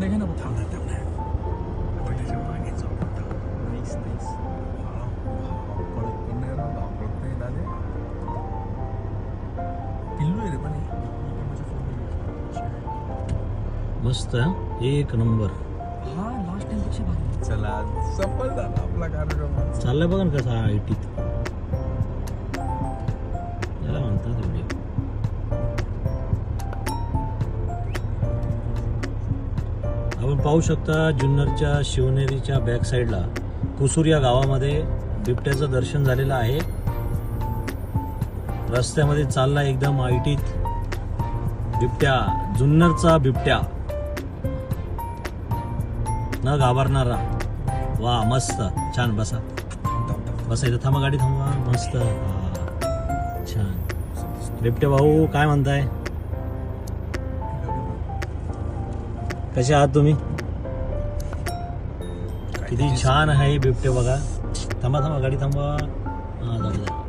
घे ना पण हे. मस्त हा? एक नंबर हा लास्ट टाइमपेक्षा भारी चला सफल झाला आपला कार्यक्रम चाललंय बघा ना कसा आय आपण पाहू शकता जुन्नरच्या शिवनेरीच्या बॅक साईडला कुसूर या गावामध्ये बिबट्याचं दर्शन झालेलं आहे. रस्त्यामध्ये चालला एकदम आयटीत बिबट्या जुन्नरचा बिबट्या. न घाबरणारा. वा मस्त. छान बसा. बसा इथं. थांबा गाडी थांबवा मस्त. छान. बिबट्या भाऊ काय म्हणताय? कसे आहात तुम्ही? किती छान आहे बिबटे बघा. थांबा थांबा गाडी द्या